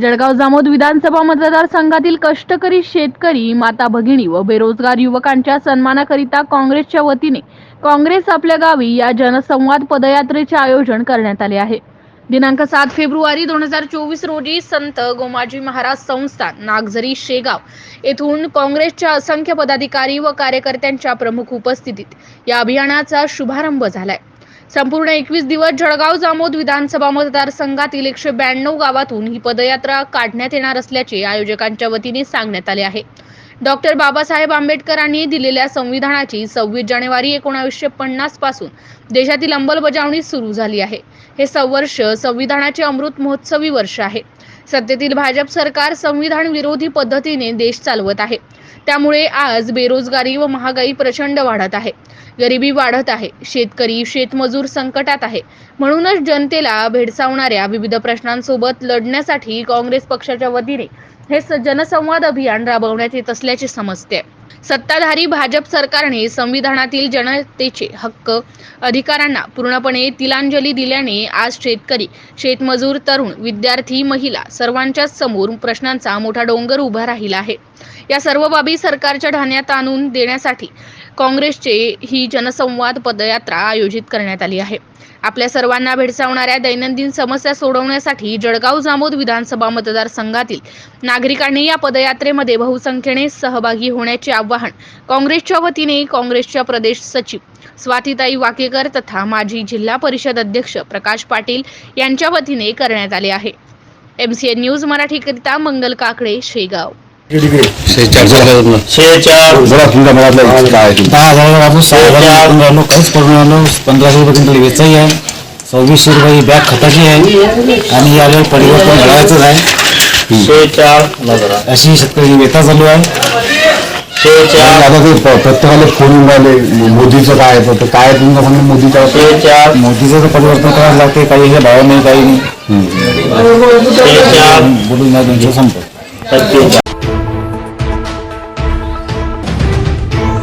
जळगाव जामोद विधानसभा मतदारसंघातील कष्टकरी शेतकरी माता भगिनी व बेरोजगार युवकांच्या सन्मानाकरिता काँग्रेसच्या वतीने काँग्रेस आपल्या गावी या जनसंवाद पदयात्रेचे आयोजन करण्यात आले आहे. दिनांक सात फेब्रुवारी दोन हजार चोवीस रोजी संत गोमाजी महाराज संस्थान नागझरी शेगाव येथून काँग्रेसच्या असंख्य पदाधिकारी व कार्यकर्त्यांच्या प्रमुख उपस्थितीत या अभियानाचा शुभारंभ झालाय. संपूर्ण एकवीस दिवस जळगाव जामोद विधानसभा मतदारसंघातील एकशे ब्याण्णव गावातून ही पदयात्रा काढण्यात येणार असल्याचे आयोजकांच्या वतीने सांगण्यात आले आहे. डॉक्टर बाबासाहेब आंबेडकरांनी दिलेल्या संविधानाची सव्वीस जानेवारी एकोणावीसशे पन्नासपासून देशातील अंमलबजावणी सुरू झाली आहे. हे संवर्ष संविधानाचे अमृत महोत्सवी वर्ष आहे. सत्तेतील भाजप सरकार संविधान विरोधी पद्धतीने देश चालवत आहे. त्यामुळे आज बेरोजगारी व महागाई प्रचंड वाढत आहे. गरिबी वाढत आहे. शेतकरी शेतमजूर संकटात आहे. म्हणूनच जनतेला भेडसावणाऱ्या विविध प्रश्नांसोबत लढण्यासाठी काँग्रेस पक्षाच्या वतीने हे स- जनसंवाद अभियान राबवण्यात येत असल्याचे समजते. सत्ताधारी भाजप सरकारने संविधानातील जनतेचे हक्क अधिकारांना पूर्णपणे तिलांजली दिल्याने आज शेतकरी शेतमजूर तरुण विद्यार्थी महिला सर्वांच्याच समोर प्रश्नांचा मोठा डोंगर उभा राहिला आहे. या सर्व बाबी सरकारच्या ठाण्यात आणून देण्यासाठी काँग्रेसचे ही जनसंवाद पदयात्रा आयोजित करण्यात आली आहे. आपल्या सर्वांना भेडसावणाऱ्या दैनंदिन समस्या सोडवण्यासाठी जळगाव जामोद विधानसभा मतदारसंघातील नागरिकांनी या पदयात्रेमध्ये बहुसंख्येने सहभागी होण्याचे आवाहन काँग्रेसच्या वतीने काँग्रेसच्या प्रदेश सचिव स्वातीताई वाकेकर तथा माजी जिल्हा परिषद अध्यक्ष प्रकाश पाटील यांच्या वतीने करण्यात आले आहे. एमसीएन न्यूज मराठीकरिता मंगल काकडे शेगाव. काहीच पंधराशे रुपये क्विंटल वेचाई आहे सव्वीसशे रुपये ही बॅग खताची आहे आणि यावेळी परिवर्तन घडायचंच आहे अशी शेतकरी वेता चालू आहे शेहेचार आता ते प्रत्येकाला फ़ोन राहिले मोदीचं काय तर काय तुमचं म्हणणं मोदीचं मोदीचं तर परिवर्तन करायला लागते काही हे भाव नाही काही नाही शेहेचार बोलून नाही त्यांचं संपत सत्तेचाळ